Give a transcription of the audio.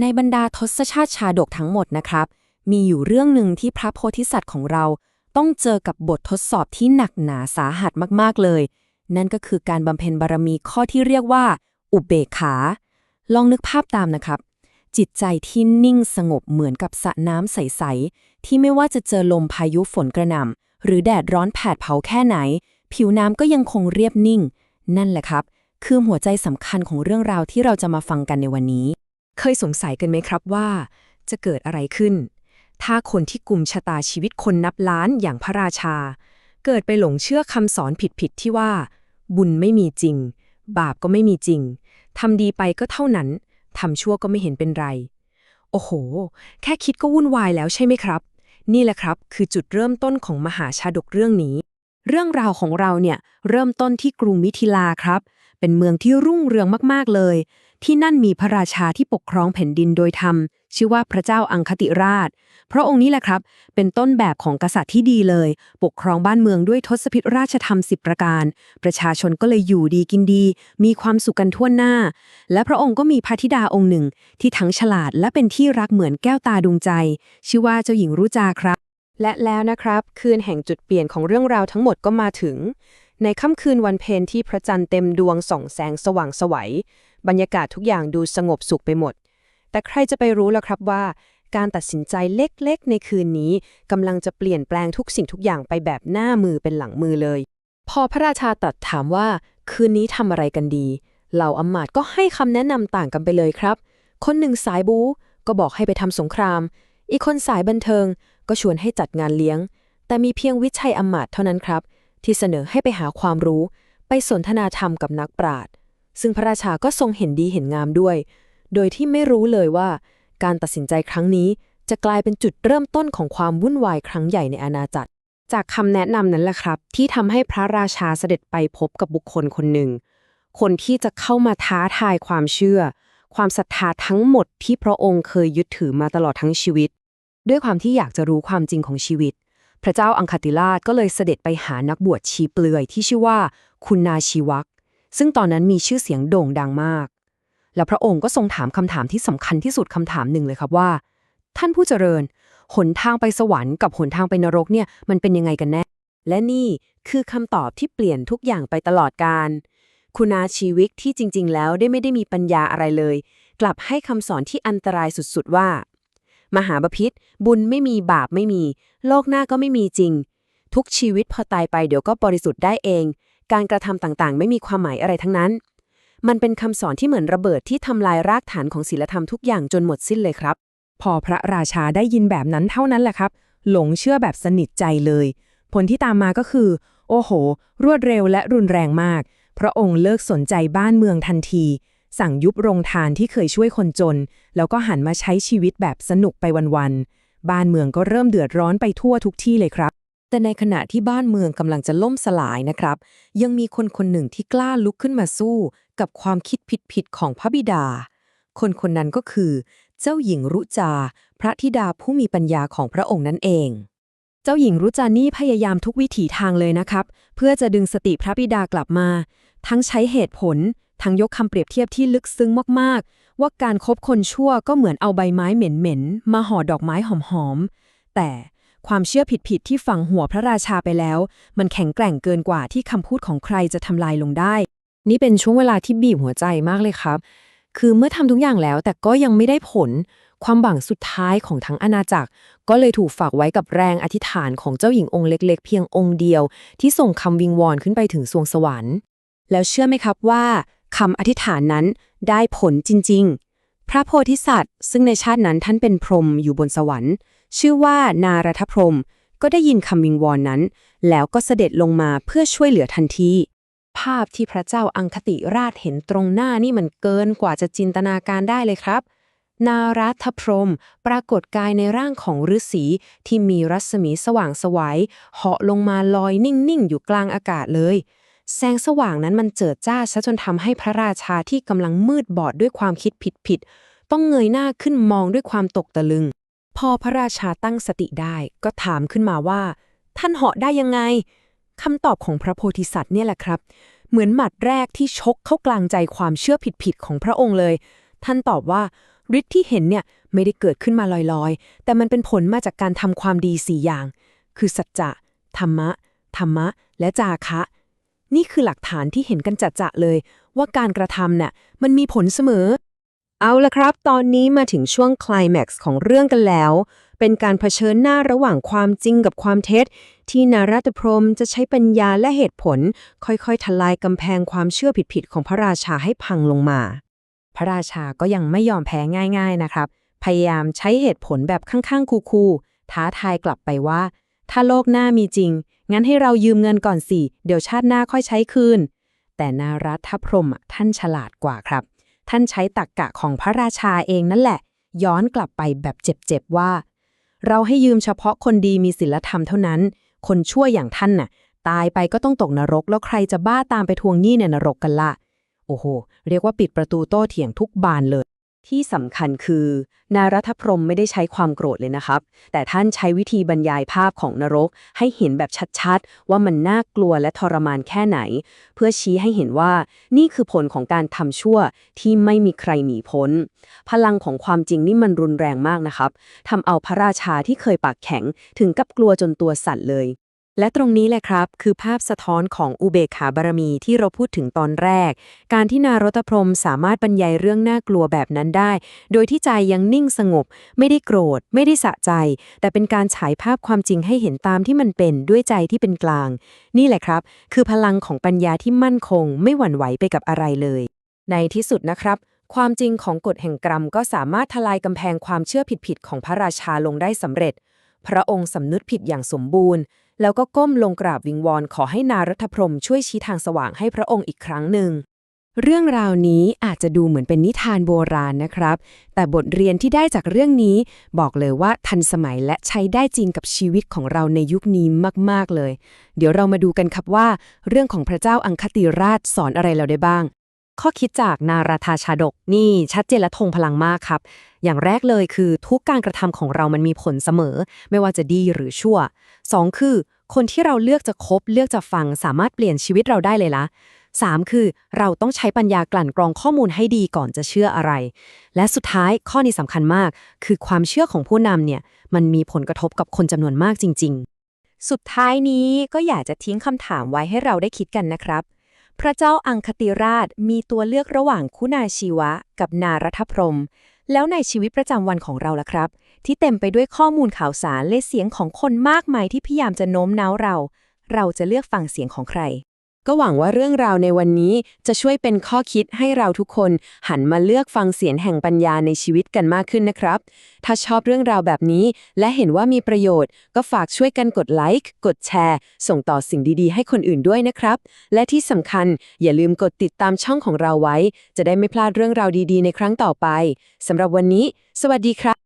ในบรรดาทศชาติชาดกทั้งหมดนะครับ มีอยู่เรื่องหนึ่งที่พระโพธิสัตว์ของเราต้องเจอกับบททดสอบที่หนักหนาสาหัสมากๆเลย นั่นก็คือการบำเพ็ญบารมีข้อที่เรียกว่า อุเบกขา ลองนึกภาพตามนะครับ จิตใจที่นิ่งสงบเหมือนกับสระน้ำใส ๆ ที่ไม่ว่าจะเจอลมพายุฝนกระหน่ำหรือแดดร้อนแผดเผาแค่ไหน ผิวน้ำก็ยังคงเรียบนิ่ง นั่นแหละครับ คือหัวใจสำคัญของเรื่องราวที่เราจะมาฟังกันในวันนี้ เคยสงสัยกันไหมครับว่า จะเกิดอะไรขึ้น ถ้าคนที่กลุ่มชะตาชีวิตคนนับล้านอย่างพระราชา เกิดไปหลงเชื่อคำสอนผิดๆที่ว่า บุญไม่มีจริง บาปก็ไม่มีจริงทำดีไปก็เท่านั้นทำชั่วก็ไม่เห็นเป็นไร โอ้โห แค่คิดก็วุ่นวายแล้วใช่ไหมครับ นี่แหละครับคือจุดเริ่มต้นของมหาชาดกเรื่องนี้ เรื่องราวของเราเนี่ยเริ่มต้นที่กรุงมิถิลาครับ เป็นเมืองที่รุ่งเรืองมากๆเลย ที่นั่นมีพระราชาที่ปกครองแผ่นดินโดยธรรม ชื่อว่าพระเจ้าอังคติราช พระองค์นี้แหละครับ เป็นต้นแบบของกษัตริย์ที่ดีเลย ปกครองบ้านเมืองด้วยทศพิธราชธรรมสิบประการ ประชาชนก็เลยอยู่ดีกินดี มีความสุขกันทั่วหน้า และพระองค์ก็มีพระธิดาองค์หนึ่ง ที่ทั้งฉลาดและเป็นที่รักเหมือนแก้วตาดวงใจ ชื่อว่าเจ้าหญิงรุจาครับและแล้วนะครับ คืนแห่งจุดเปลี่ยนของเรื่องราวทั้งหมดก็มาถึง ในค่ำคืนวันเพ็ญที่พระจันทร์เต็มดวงส่องแสงสว่างสวัยบรรยากาศทุกอย่างดูสงบสุขไปหมด แต่ใครจะไปรู้ล่ะครับว่า การตัดสินใจเล็กๆ ในคืนนี้กำลังจะเปลี่ยนแปลงทุกสิ่งทุกอย่างไปแบบหน้ามือเป็นหลังมือเลย พอพระราชาตัดถามว่า คืนนี้ทำอะไรกันดี เหล่าอำมาตย์ก็ให้คำแนะนำต่างกันไปเลยครับ คนหนึ่งสายบู๊ก็บอกให้ไปทำสงคราม อีกคนสายบันเทิงก็ชวนให้จัดงานเลี้ยง แต่มีเพียงวิชัยอำมาตย์เท่านั้นครับ ที่เสนอให้ไปหาความรู้ ไปสนทนาธรรมกับนักปราชญ์ซึ่งพระราชาก็ทรงเห็นดีเห็นงามด้วย โดยที่ไม่รู้เลยว่า การตัดสินใจครั้งนี้จะกลายเป็นจุดเริ่มต้นของความวุ่นวายครั้งใหญ่ในอาณาจักร จากคำแนะนำนั้นแหละครับ ที่ทำให้พระราชาเสด็จไปพบกับบุคคลคนหนึ่ง คนที่จะเข้ามาท้าทายความเชื่อ ความศรัทธาทั้งหมดที่พระองค์เคยยึดถือมาตลอดทั้งชีวิต ด้วยความที่อยากจะรู้ความจริงของชีวิต พระเจ้าอังคติราชก็เลยเสด็จไปหานักบวชชีเปลือยที่ชื่อว่าคุณนาชีวักซึ่งตอนนั้นมีชื่อเสียงโด่งดังมาก แล้วพระองค์ก็ทรงถามคำถามที่สำคัญที่สุดคำถามหนึ่งเลยครับว่า ท่านผู้เจริญ หนทางไปสวรรค์กับหนทางไปนรกเนี่ยมันเป็นยังไงกันแน่ และนี่คือคำตอบที่เปลี่ยนทุกอย่างไปตลอดการ คุณาชีวิกที่จริง ๆ แล้วได้ไม่ได้มีปัญญาอะไรเลย กลับให้คำสอนที่อันตรายสุดๆว่า มหาบพิษบุญไม่มีบาปไม่มี โลกหน้าก็ไม่มีจริง ทุกชีวิตพอตายไปเดี๋ยวก็บริสุทธิ์ได้เอง การกระทำต่างๆ ไม่มีความหมายอะไรทั้งนั้น มันเป็นคำสอนที่เหมือนระเบิดที่ทำลายรากฐานของศีลธรรมทุกอย่างจนหมดสิ้นเลยครับ พอพระราชาได้ยินแบบนั้นเท่านั้นแหละครับ หลงเชื่อแบบสนิทใจเลย ผลที่ตามมาก็คือ โอ้โห รวดเร็วและรุนแรงมาก พระองค์เลิกสนใจบ้านเมืองทันที สั่งยุบโรงทานที่เคยช่วยคนจน แล้วก็หันมาใช้ชีวิตแบบสนุกไปวันๆ บ้านเมืองก็เริ่มเดือดร้อนไปทั่วทุกที่เลยครับ แต่ในขณะที่บ้านเมืองกำลังจะล่มสลายนะครับ ยังมีคนคนหนึ่งที่กล้าลุกขึ้นมาสู้ กับความคิดผิดๆของพระบิดา คนคนนั้นก็คือ เจ้าหญิงรุจา พระธิดาผู้มีปัญญาของพระองค์นั่นเองเจ้าหญิงรุจานี่พยายามทุกวิถีทางเลยนะครับ เพื่อจะดึงสติพระบิดากลับมา ทั้งใช้เหตุผล ทั้งยกคำเปรียบเทียบที่ลึกซึ้งมากๆ ว่าการคบคนชั่วก็เหมือนเอาใบไม้เหม็นๆ มาห่อดอกไม้หอมๆ แต่ความเชื่อผิดๆ ที่ฝังหัวพระราชาไปแล้ว มันแข็งแกร่งเกินกว่าที่คำพูดของใครจะทำลายลงได้ นี่เป็นช่วงเวลาที่บีบหัวใจมากเลยครับ คือเมื่อทำทุกอย่างแล้วแต่ก็ยังไม่ได้ผล ความหวังสุดท้ายของทั้งอาณาจักร ก็เลยถูกฝากไว้กับแรงอธิษฐานของเจ้าหญิงองค์เล็ก ๆ เพียงองค์เดียว ที่ส่งคำวิงวอนขึ้นไปถึงสวงสวรรค์ แล้วเชื่อไหมครับว่า คำอธิษฐานนั้นได้ผลจริง ๆ พระโพธิสัตว์ ซึ่งในชาตินั้นท่านเป็นพรหมอยู่บนสวรรค์ ชื่อว่านารทพรหมก็ได้ยินคำวิงวอนนั้น แล้วก็เสด็จลงมาเพื่อช่วยเหลือทันที ภาพที่พระเจ้าอังคติราชเห็นตรงหน้านี่มันเกินกว่าจะจินตนาการได้เลยครับ นารัฐพรหมปรากฏกายในร่างของฤาษีที่มีรัศมีสว่างไสวัยเหาะลงมาลอยนิ่ง ๆ อยู่กลางอากาศเลย แสงสว่างนั้นมันเจิดจ้าซะจนทำให้พระราชาที่กำลังมืดบอดด้วยความคิดผิดๆต้องเงยหน้าขึ้นมองด้วยความตกตะลึง พอพระราชาตั้งสติได้ก็ถามขึ้นมาว่า ท่านเหาะได้ยังไงคำตอบของพระโพธิสัตว์เนี่ยแหละครับ เหมือนหมัดแรกที่ชกเข้ากลางใจความเชื่อผิดๆของพระองค์เลย ท่านตอบว่าฤทธิ์ที่เห็นเนี่ยไม่ได้เกิดขึ้นมาลอยๆ แต่มันเป็นผลมาจากการทำความดีสี่อย่าง คือสัจจะธรรมะ ธรรมะ และจาคะ นี่คือหลักฐานที่เห็นกันจัดจะเลย ว่าการกระทำเนี่ยมันมีผลเสมอ เอาละครับ ตอนนี้มาถึงช่วงคลแม็กซ์ของเรื่องกันแล้ว เป็นการเผชิญหน้าระหว่างความจริงกับความเท็จ ที่นารัตพรมจะใช้ปัญญาและเหตุผล ค่อยๆ ทลายกำแพงความเชื่อผิดๆของพระราชาให้พังลงมา พระราชาก็ยังไม่ยอมแพ้ง่าย ๆนะครับ พยายามใช้เหตุผลแบบข้างๆ คูๆท้าทายกลับไปว่า ถ้าโลกหน้ามีจริง งั้นให้เรายืมเงินก่อนสิ เดี๋ยวชาติหน้าค่อยใช้คืน แต่นารัตพรมอะท่านฉลาดกว่าครับ ท่านใช้ตักกะของพระราชาเองนั่นแหละ ย้อนกลับไปแบบเจ็บๆว่า เราให้ยืมเฉพาะคนดีมีศีลธรรมเท่านั้น คนชั่วอย่างท่านน่ะ ตายไปก็ต้องตกนรก แล้วใครจะบ้าตามไปทวงหนี้ในนรกกันล่ะ โอ้โห เรียกว่าปิดประตูโต้เถียงทุกบานเลย ที่สำคัญคือ นารัฐพรมไม่ได้ใช้ความโกรธเลยนะครับ แต่ท่านใช้วิธีบรรยายภาพของนรก ให้เห็นแบบชัดๆ ว่ามันน่ากลัวและทรมานแค่ไหน เพื่อชี้ให้เห็นว่านี่คือผลของการทำชั่วที่ไม่มีใครหนีพ้น พลังของความจริงนี่มันรุนแรงมากนะครับทำเอาพระราชาที่เคยปากแข็งถึงกับกลัวจนตัวสั่นเลย และตรงนี้แหละครับ คือภาพสะท้อนของอุเบกขาบารมีที่เราพูดถึงตอนแรก การที่นารตพรมสามารถบรรยายเรื่องน่ากลัวแบบนั้นได้ โดยที่ใจยังนิ่งสงบ ไม่ได้โกรธ ไม่ได้สะใจ แต่เป็นการฉายภาพความจริงให้เห็นตามที่มันเป็นด้วยใจที่เป็นกลาง นี่แหละครับ คือพลังของปัญญาที่มั่นคง ไม่หวั่นไหวไปกับอะไรเลย ในที่สุดนะครับความจริงของกฎแห่งกรรมก็สามารถทลายกำแพงความเชื่อผิดๆของพระราชาลงได้สำเร็จ พระองค์สำนึกผิดอย่างสมบูรณ์ แล้วก็ก้มลงกราบวิงวอนขอให้นารัฐพรมช่วยชี้ทางสว่างให้พระองค์อีกครั้งหนึ่ง เรื่องราวนี้อาจจะดูเหมือนเป็นนิทานโบราณนะครับ แต่บทเรียนที่ได้จากเรื่องนี้ บอกเลยว่าทันสมัยและใช้ได้จริงกับชีวิตของเราในยุคนี้มาก ๆ เลย เดี๋ยวเรามาดูกันครับว่า เรื่องของพระเจ้าอังคติราชสอนอะไรเราได้บ้าง ข้อคิดจากนาราธาชาดกนี่ชัดเจนและทงพลังมากครับ อย่างแรกเลยคือทุกการกระทำของเรามันมีผลเสมอ ไม่ว่าจะดีหรือชั่ว 2 คือ คนที่เราเลือกจะคบเลือกจะฟังสามารถเปลี่ยนชีวิตเราได้เลยละ 3 คือ เราต้องใช้ปัญญากลั่นกรองข้อมูลให้ดีก่อนจะเชื่ออะไร และสุดท้ายข้อนี้สำคัญมาก คือความเชื่อของผู้นำเนี่ย มันมีผลกระทบกับคนจำนวนมากจริง ๆ สุดท้ายนี้ก็อยากจะทิ้งคำถามไว้ให้เราได้คิดกันนะครับ พระเจ้าอังคติราชมีตัวเลือกระหว่างคุณาชีวะ กับนารัฐพรม แล้วในชีวิตประจำวันของเราล่ะครับ ที่เต็มไปด้วยข้อมูลข่าวสารและเสียงของคนมากมายที่พยายามจะโน้มน้าวเรา เราจะเลือกฟังเสียงของใคร ก็หวังว่าเรื่องราวในวันนี้จะช่วยเป็นข้อคิดให้เราทุกคน หันมาเลือกฟังเสียงแห่งปัญญาในชีวิตกันมากขึ้นนะครับ ถ้าชอบเรื่องราวแบบนี้ และเห็นว่ามีประโยชน์ ก็ฝากช่วยกันกดไลค์กดแชร์ ส่งต่อสิ่งดีๆ ให้คนอื่นด้วยนะครับ และที่สำคัญอย่าลืมกดติดตามช่องของเราไว้ จะได้ไม่พลาดเรื่องราวดีๆ ในครั้งต่อไปสำหรับวันนี้ สวัสดีครับ